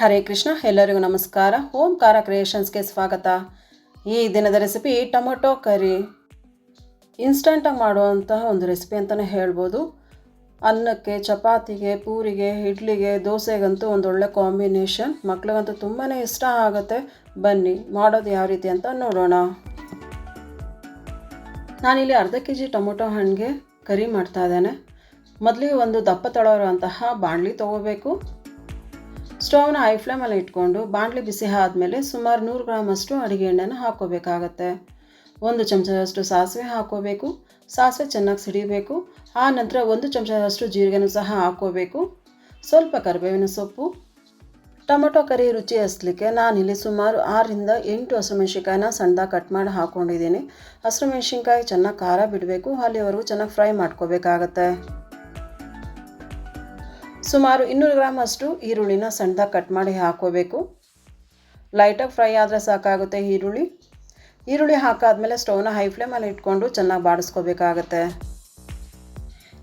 ಹರೇ ಕೃಷ್ಣ, ಎಲ್ಲರಿಗೂ ನಮಸ್ಕಾರ. ಓಂಕಾರ ಕ್ರಿಯೇಷನ್ಸ್ಗೆ ಸ್ವಾಗತ. ಈ ದಿನದ ರೆಸಿಪಿ ಟೊಮೊಟೊ ಕರಿ. ಇನ್ಸ್ಟಂಟಾಗಿ ಮಾಡುವಂತಹ ಒಂದು ರೆಸಿಪಿ ಅಂತಲೇ ಹೇಳ್ಬೋದು. ಅನ್ನಕ್ಕೆ, ಚಪಾತಿಗೆ, ಪೂರಿಗೆ, ಇಡ್ಲಿಗೆ, ದೋಸೆಗಂತೂ ಒಂದೊಳ್ಳೆ ಕಾಂಬಿನೇಷನ್. ಮಕ್ಳಿಗಂತೂ ತುಂಬಾ ಇಷ್ಟ ಆಗುತ್ತೆ. ಬನ್ನಿ, ಮಾಡೋದು ಯಾವ ರೀತಿ ಅಂತ ನೋಡೋಣ. ನಾನಿಲ್ಲಿ ಅರ್ಧ ಕೆ ಜಿ ಟೊಮೊಟೊ ಹಣ್ಣಿಗೆ ಕರಿ ಮಾಡ್ತಾ ಇದ್ದೇನೆ. ಮೊದಲಿಗೆ ಒಂದು ದಪ್ಪ ತಳೋರುವಂತಹ ಬಾಣಲಿ ತೊಗೋಬೇಕು. ಸ್ಟವ್ನ ಹೈ ಫ್ಲೇಮಲ್ಲಿ ಇಟ್ಕೊಂಡು ಬಾಣಲಿ ಬಿಸಿ ಆದಮೇಲೆ ಸುಮಾರು ನೂರು ಗ್ರಾಮಷ್ಟು ಅಡುಗೆ ಎಣ್ಣೆನ ಹಾಕ್ಕೋಬೇಕಾಗತ್ತೆ. ಒಂದು ಚಮಚದಷ್ಟು ಸಾಸಿವೆ ಹಾಕ್ಕೋಬೇಕು. ಸಾಸಿವೆ ಚೆನ್ನಾಗಿ ಸಿಡಿಬೇಕು. ಆ ನಂತರ ಒಂದು ಚಮಚದಷ್ಟು ಜೀರಿಗೆನೂ ಸಹ ಹಾಕ್ಕೋಬೇಕು. ಸ್ವಲ್ಪ ಕರಿಬೇವಿನ ಸೊಪ್ಪು. ಟೊಮೊಟೊ ಕರಿ ರುಚಿ ಹಸ್ಲಿಕ್ಕೆ ನಾನಿಲ್ಲಿ ಸುಮಾರು ಆರರಿಂದ ಎಂಟು ಹಸಿಮೆಣ್ಸಿನ್ಕಾಯಿನ ಸಣ್ಣದಾಗಿ ಕಟ್ ಮಾಡಿ ಹಾಕ್ಕೊಂಡಿದ್ದೀನಿ ಮೆಣಸಿನಕಾಯಿ ಚೆನ್ನಾಗಿ ಖಾರ ಬಿಡಬೇಕು. ಅಲ್ಲಿವರೆಗೂ ಚೆನ್ನಾಗಿ ಫ್ರೈ ಮಾಡ್ಕೋಬೇಕಾಗತ್ತೆ. ಸುಮಾರು ಇನ್ನೂರು ಗ್ರಾಮ್ ಅಷ್ಟು ಈರುಳ್ಳಿನ ಸಣ್ಣದಾಗಿ ಕಟ್ ಮಾಡಿ ಹಾಕೋಬೇಕು. ಲೈಟಾಗಿ ಫ್ರೈ ಆದರೆ ಸಾಕಾಗುತ್ತೆ ಈರುಳ್ಳಿ. ಈರುಳ್ಳಿ ಹಾಕಾದಮೇಲೆ ಸ್ಟೌನ ಹೈ ಫ್ಲೇಮಲ್ಲಿ ಇಟ್ಕೊಂಡು ಚೆನ್ನಾಗಿ ಬಾಡಿಸ್ಕೋಬೇಕಾಗತ್ತೆ.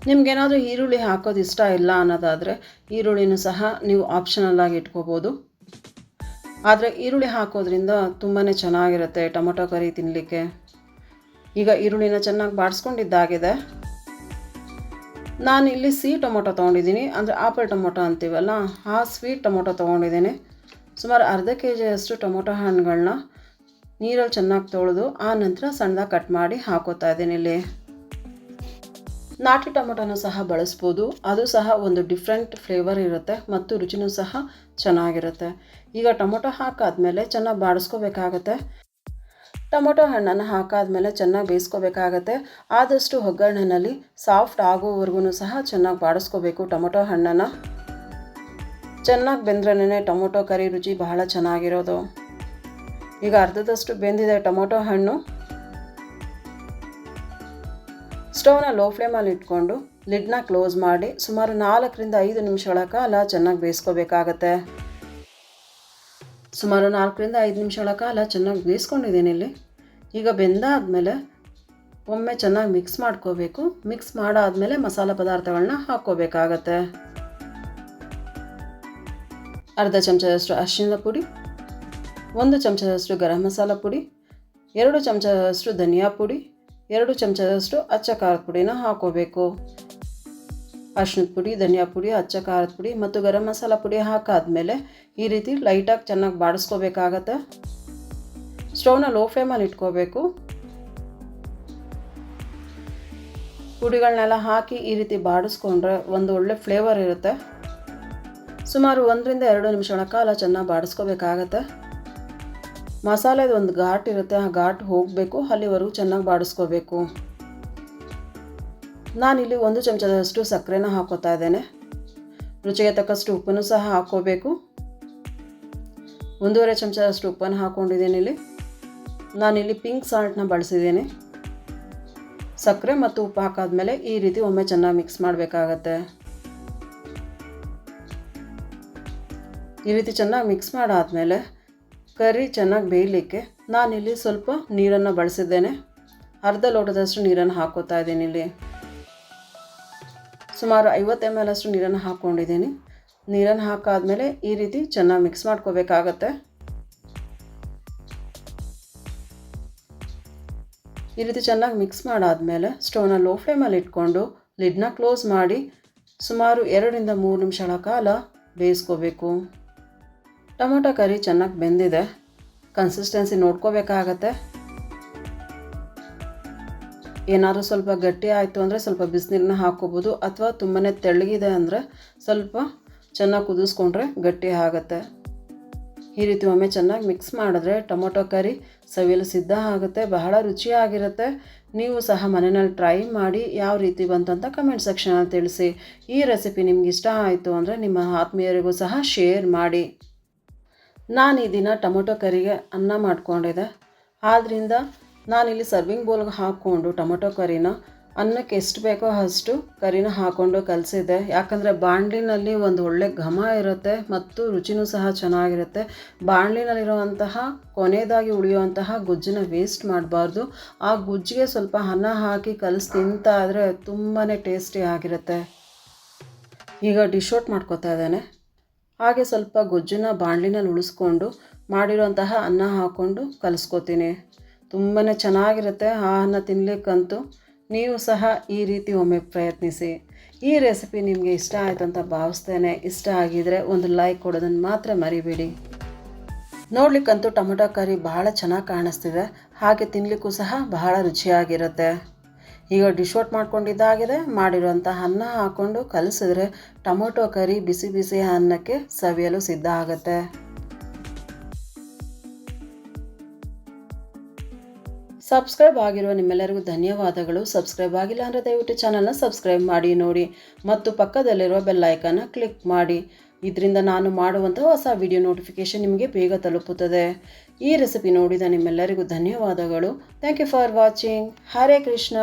ನಿಮಗೇನಾದರೂ ಈರುಳ್ಳಿ ಹಾಕೋದು ಇಷ್ಟ ಇಲ್ಲ ಅನ್ನೋದಾದರೆ ಈರುಳ್ಳಿನೂ ಸಹ ನೀವು ಆಪ್ಷನಲ್ ಆಗಿ ಇಟ್ಕೋಬೋದು. ಆದರೆ ಈರುಳ್ಳಿ ಹಾಕೋದ್ರಿಂದ ತುಂಬಾ ಚೆನ್ನಾಗಿರುತ್ತೆ ಟೊಮೊಟೊ ಕರಿ ತಿನ್ನಲಿಕ್ಕೆ ಈಗ ಈರುಳ್ಳಿನ ಚೆನ್ನಾಗಿ ಬಾಡಿಸ್ಕೊಂಡಿದ್ದಾಗಿದೆ. ನಾನು ಇಲ್ಲಿ ಸಿಹಿ ಟೊಮೊಟೊ ತೊಗೊಂಡಿದ್ದೀನಿ. ಅಂದರೆ ಆಪಲ್ ಟೊಮೊಟೊ ಅಂತೀವಲ್ಲ, ಆ ಸ್ವೀಟ್ ಟೊಮೊಟೊ ತೊಗೊಂಡಿದ್ದೀನಿ. ಸುಮಾರು ಅರ್ಧ ಕೆ ಜಿಯಷ್ಟು ಟೊಮೊಟೊ ಹಣ್ಣುಗಳನ್ನ ನೀರಲ್ಲಿ ಚೆನ್ನಾಗಿ ತೊಳೆದು, ಆ ನಂತರ ಸಣ್ಣದಾಗಿ ಕಟ್ ಮಾಡಿ ಹಾಕೋತಾ ಇದ್ದೀನಿ ಇಲ್ಲಿ. ನಾಟಿ ಟೊಮೊಟೊನ ಸಹ ಬಳಸ್ಬೋದು. ಅದು ಸಹ ಒಂದು ಡಿಫ್ರೆಂಟ್ ಫ್ಲೇವರ್ ಇರುತ್ತೆ ಮತ್ತು ರುಚಿನೂ ಸಹ ಚೆನ್ನಾಗಿರುತ್ತೆ. ಈಗ ಟೊಮೊಟೊ ಹಾಕಾದ್ಮೇಲೆ ಚೆನ್ನಾಗಿ ಬಾಡಿಸ್ಕೋಬೇಕಾಗತ್ತೆ. ಟೊಮೊಟೊ ಹಣ್ಣನ್ನು ಹಾಕಾದಮೇಲೆ ಚೆನ್ನಾಗಿ ಬೇಯಿಸ್ಕೋಬೇಕಾಗತ್ತೆ. ಆದಷ್ಟು ಒಗ್ಗರಣೆಯಲ್ಲಿ ಸಾಫ್ಟ್ ಆಗೋವರೆಗೂ ಸಹ ಚೆನ್ನಾಗಿ ಬಾಡಿಸ್ಕೋಬೇಕು ಟೊಮೊಟೊ ಹಣ್ಣನ್ನು. ಚೆನ್ನಾಗಿ ಬೆಂದ್ರೇ ಟೊಮೊಟೊ ಕರಿ ರುಚಿ ಬಹಳ ಚೆನ್ನಾಗಿರೋದು. ಈಗ ಅರ್ಧದಷ್ಟು ಬೆಂದಿದೆ ಟೊಮೊಟೊ ಹಣ್ಣು. ಸ್ಟೌನ ಲೋ ಫ್ಲೇಮಲ್ಲಿ ಇಟ್ಕೊಂಡು ಲಿಡ್ನ ಕ್ಲೋಸ್ ಮಾಡಿ ಸುಮಾರು ನಾಲ್ಕರಿಂದ ಐದು ನಿಮಿಷಗಳ ಕಾಲ ಚೆನ್ನಾಗಿ ಬೇಯಿಸ್ಕೋಬೇಕಾಗತ್ತೆ. ಸುಮಾರು ನಾಲ್ಕರಿಂದ ಐದು ನಿಮಿಷಗಳ ಕಾಲ ಚೆನ್ನಾಗಿ ಬೇಯಿಸ್ಕೊಂಡಿದ್ದೀನಿ ಇಲ್ಲಿ. ಈಗ ಬೆಂದಾದಮೇಲೆ ಒಮ್ಮೆ ಚೆನ್ನಾಗಿ ಮಿಕ್ಸ್ ಮಾಡ್ಕೋಬೇಕು. ಮಿಕ್ಸ್ ಮಾಡಾದಮೇಲೆ ಮಸಾಲೆ ಪದಾರ್ಥಗಳನ್ನ ಹಾಕ್ಕೋಬೇಕಾಗತ್ತೆ. ಅರ್ಧ ಚಮಚದಷ್ಟು ಅರಿಶಿಣದ ಪುಡಿ, ಒಂದು ಚಮಚದಷ್ಟು ಗರಂ ಮಸಾಲ ಪುಡಿ, ಎರಡು ಚಮಚದಷ್ಟು ಧನಿಯಾ ಪುಡಿ, ಎರಡು ಚಮಚದಷ್ಟು ಅಚ್ಚ ಖಾರದ ಪುಡಿನ ಹಾಕೋಬೇಕು ಅರ್ಶಿಣದ ಪುಡಿ, ಧನಿಯಾ ಪುಡಿ, ಅಚ್ಚ ಖಾರದ ಪುಡಿ ಮತ್ತು ಗರಂ ಮಸಾಲ ಪುಡಿ ಹಾಕಾದ್ಮೇಲೆ ಈ ರೀತಿ ಲೈಟಾಗಿ ಚೆನ್ನಾಗಿ ಬಾಡಿಸ್ಕೋಬೇಕಾಗತ್ತೆ. ಸ್ಟವ್ನ ಲೋ ಫ್ಲೇಮಲ್ಲಿ ಇಟ್ಕೋಬೇಕು. ಪುಡಿಗಳನ್ನೆಲ್ಲ ಹಾಕಿ ಈ ರೀತಿ ಬಾಡಿಸ್ಕೊಂಡ್ರೆ ಒಂದು ಒಳ್ಳೆ ಫ್ಲೇವರ್ ಇರುತ್ತೆ. ಸುಮಾರು ಒಂದರಿಂದ ಎರಡು ನಿಮಿಷಗಳ ಕಾಲ ಚೆನ್ನಾಗಿ ಬಾಡಿಸ್ಕೋಬೇಕಾಗತ್ತೆ. ಮಸಾಲೆದು ಒಂದು ಘಾಟ್ ಇರುತ್ತೆ, ಆ ಘಾಟ್ ಹೋಗಬೇಕು, ಅಲ್ಲಿವರೆಗೂ ಚೆನ್ನಾಗಿ ಬಾಡಿಸ್ಕೋಬೇಕು. ನಾನಿಲ್ಲಿ ಒಂದು ಚಮಚದಷ್ಟು ಸಕ್ಕರೆನ ಹಾಕೋತಾ ಇದ್ದೇನೆ. ರುಚಿಗೆ ತಕ್ಕಷ್ಟು ಉಪ್ಪನ್ನು ಸಹ ಹಾಕ್ಕೋಬೇಕು. ಒಂದೂವರೆ ಚಮಚದಷ್ಟು ಉಪ್ಪನ್ನು ಹಾಕ್ಕೊಂಡಿದ್ದೀನಿ ಇಲ್ಲಿ. ನಾನಿಲ್ಲಿ ಪಿಂಕ್ ಸಾಲ್ಟನ್ನ ಬಳಸಿದ್ದೀನಿ. ಸಕ್ಕರೆ ಮತ್ತು ಉಪ್ಪು ಹಾಕಾದ್ಮೇಲೆ ಈ ರೀತಿ ಒಮ್ಮೆ ಚೆನ್ನಾಗಿ ಮಿಕ್ಸ್ ಮಾಡಬೇಕಾಗತ್ತೆ. ಈ ರೀತಿ ಚೆನ್ನಾಗಿ ಮಿಕ್ಸ್ ಮಾಡಾದಮೇಲೆ ಕರಿ ಚೆನ್ನಾಗಿ ಬೇಯಲಿಕ್ಕೆ ನಾನಿಲ್ಲಿ ಸ್ವಲ್ಪ ನೀರನ್ನು ಬಳಸಿದ್ದೇನೆ. ಅರ್ಧ ಲೋಟದಷ್ಟು ನೀರನ್ನು ಹಾಕೋತಾ ಇದ್ದೀನಿ ಇಲ್ಲಿ. ಸುಮಾರು ಐವತ್ತು ಎಂ ಎಲ್ ಅಷ್ಟು ನೀರನ್ನು ಹಾಕ್ಕೊಂಡಿದ್ದೀನಿ ನೀರನ್ನು ಹಾಕಾದ್ಮೇಲೆ ಈ ರೀತಿ ಚೆನ್ನಾಗಿ ಮಿಕ್ಸ್ ಮಾಡ್ಕೋಬೇಕಾಗತ್ತೆ. ಈ ರೀತಿ ಚೆನ್ನಾಗಿ ಮಿಕ್ಸ್ ಮಾಡಾದಮೇಲೆ ಸ್ಟೋವ್ನ ಲೋ ಫ್ಲೇಮಲ್ಲಿ ಇಟ್ಕೊಂಡು ಲಿಡ್ನ ಕ್ಲೋಸ್ ಮಾಡಿ ಸುಮಾರು ಎರಡರಿಂದ ಮೂರು ನಿಮಿಷಗಳ ಕಾಲ ಬೇಯಿಸ್ಕೋಬೇಕು. ಟೊಮೊಟೊ ಕರಿ ಚೆನ್ನಾಗಿ ಬೆಂದಿದೆ. ಕನ್ಸಿಸ್ಟೆನ್ಸಿ ನೋಡ್ಕೋಬೇಕಾಗತ್ತೆ. ಏನಾದರೂ ಸ್ವಲ್ಪ ಗಟ್ಟಿ ಆಯಿತು ಅಂದರೆ ಸ್ವಲ್ಪ ಬಿಸಿನೀರನ್ನ ಹಾಕ್ಕೋಬೋದು. ಅಥವಾ ತುಂಬಾ ತೆಳ್ಳಗಿದೆ ಅಂದರೆ ಸ್ವಲ್ಪ ಚೆನ್ನಾಗಿ ಕುದಿಸ್ಕೊಂಡ್ರೆ ಗಟ್ಟಿ ಆಗುತ್ತೆ. ಈ ರೀತಿ ಒಮ್ಮೆ ಚೆನ್ನಾಗಿ ಮಿಕ್ಸ್ ಮಾಡಿದ್ರೆ ಟೊಮೊಟೊ ಕರಿ ಸವಿಯಲು ಸಿದ್ಧ ಆಗುತ್ತೆ, ಬಹಳ ರುಚಿಯಾಗಿರುತ್ತೆ. ನೀವು ಸಹ ಮನೆಯಲ್ಲಿ ಟ್ರೈ ಮಾಡಿ ಯಾವ ರೀತಿ ಬಂತು ಅಂತ ಕಮೆಂಟ್ ಸೆಕ್ಷನಲ್ಲಿ ತಿಳಿಸಿ. ಈ ರೆಸಿಪಿ ನಿಮ್ಗೆ ಇಷ್ಟ ಆಯಿತು ಅಂದರೆ ನಿಮ್ಮ ಆತ್ಮೀಯರಿಗೂ ಸಹ ಶೇರ್ ಮಾಡಿ. ನಾನು ಈ ದಿನ ಟೊಮೊಟೊ ಕರಿಗೆ ಅನ್ನ ಮಾಡಿಕೊಂಡಿದ್ದೆ. ಆದ್ದರಿಂದ ನಾನಿಲ್ಲಿ ಸರ್ವಿಂಗ್ ಬೌಲ್ಗೆ ಹಾಕ್ಕೊಂಡು ಟೊಮೊಟೊ ಕರಿನ ಅನ್ನಕ್ಕೆ ಎಷ್ಟು ಬೇಕೋ ಅಷ್ಟು ಕರಿನ ಹಾಕ್ಕೊಂಡು ಕಲಸಿದೆ. ಯಾಕಂದರೆ ಬಾಣಲಿನಲ್ಲಿ ಒಂದು ಒಳ್ಳೆ ಘಮ ಇರುತ್ತೆ ಮತ್ತು ರುಚಿನೂ ಸಹ ಚೆನ್ನಾಗಿರುತ್ತೆ. ಬಾಣಲಿನಲ್ಲಿರುವಂತಹ ಕೊನೆಯದಾಗಿ ಉಳಿಯುವಂತಹ ಗೊಜ್ಜನ್ನ ವೇಸ್ಟ್ ಮಾಡಬಾರ್ದು. ಆ ಗುಜ್ಜಿಗೆ ಸ್ವಲ್ಪ ಅನ್ನ ಹಾಕಿ ಕಲಸಿ ತಿಂತಾ ಇದ್ರೆ ತುಂಬಾ ಟೇಸ್ಟಿ ಆಗಿರುತ್ತೆ. ಈಗ ಡಿಶ್ ಔಟ್ ಮಾಡ್ಕೋತಾ ಇದ್ದಾನೆ. ಹಾಗೆ ಸ್ವಲ್ಪ ಗೊಜ್ಜನ್ನ ಬಾಣಲಿನಲ್ಲಿ ಉಳಿಸ್ಕೊಂಡು ಮಾಡಿರೋಂತಹ ಅನ್ನ ಹಾಕ್ಕೊಂಡು ಕಲಿಸ್ಕೊತೀನಿ. ತುಂಬಾ ಚೆನ್ನಾಗಿರುತ್ತೆ ಆ ಅನ್ನ ತಿನ್ನಲಿಕ್ಕಂತೂ ನೀವು ಸಹ ಈ ರೀತಿ ಒಮ್ಮೆ ಪ್ರಯತ್ನಿಸಿ. ಈ ರೆಸಿಪಿ ನಿಮಗೆ ಇಷ್ಟ ಆಯಿತು ಅಂತ ಭಾವಿಸ್ತೇನೆ. ಇಷ್ಟ ಆಗಿದರೆ ಒಂದು ಲೈಕ್ ಕೊಡೋದನ್ನು ಮಾತ್ರ ಮರಿಬೇಡಿ. ನೋಡ್ಲಿಕ್ಕಂತೂ ಟೊಮೊಟೊ ಕರಿ ಬಹಳ ಚೆನ್ನಾಗಿ ಕಾಣಿಸ್ತಿದೆ. ಹಾಗೆ ತಿನ್ನಲಿಕ್ಕೂ ಸಹ ಬಹಳ ರುಚಿಯಾಗಿರುತ್ತೆ. ಈಗ ಡಿಶ್ ಔಟ್ ಮಾಡ್ಕೊಂಡಿದ್ದಾಗಿದೆ. ಮಾಡಿರುವಂಥ ಅನ್ನ ಹಾಕ್ಕೊಂಡು ಕಲಸಿದ್ರೆ ಟೊಮೊಟೊ ಕರಿ ಬಿಸಿ ಬಿಸಿ ಅನ್ನಕ್ಕೆ ಸವಿಯಲು ಸಿದ್ಧ ಆಗುತ್ತೆ. ಸಬ್ಸ್ಕ್ರೈಬ್ ಆಗಿರುವ ನಿಮ್ಮೆಲ್ಲರಿಗೂ ಧನ್ಯವಾದಗಳು. ಸಬ್ಸ್ಕ್ರೈಬ್ ಆಗಿಲ್ಲ ಅಂದರೆ ದಯವಿಟ್ಟು ಚಾನಲ್ನ ಸಬ್ಸ್ಕ್ರೈಬ್ ಮಾಡಿ, ನೋಡಿ. ಮತ್ತು ಪಕ್ಕದಲ್ಲಿರುವ ಬೆಲ್ ಐಕನ್ನ ಕ್ಲಿಕ್ ಮಾಡಿ. ಇದರಿಂದ ನಾನು ಮಾಡುವಂಥ ಹೊಸ ವಿಡಿಯೋ ನೋಟಿಫಿಕೇಷನ್ ನಿಮಗೆ ಬೇಗ ತಲುಪುತ್ತದೆ. ಈ ರೆಸಿಪಿ ನೋಡಿದ ನಿಮ್ಮೆಲ್ಲರಿಗೂ ಧನ್ಯವಾದಗಳು. Thank you for watching Hare Krishna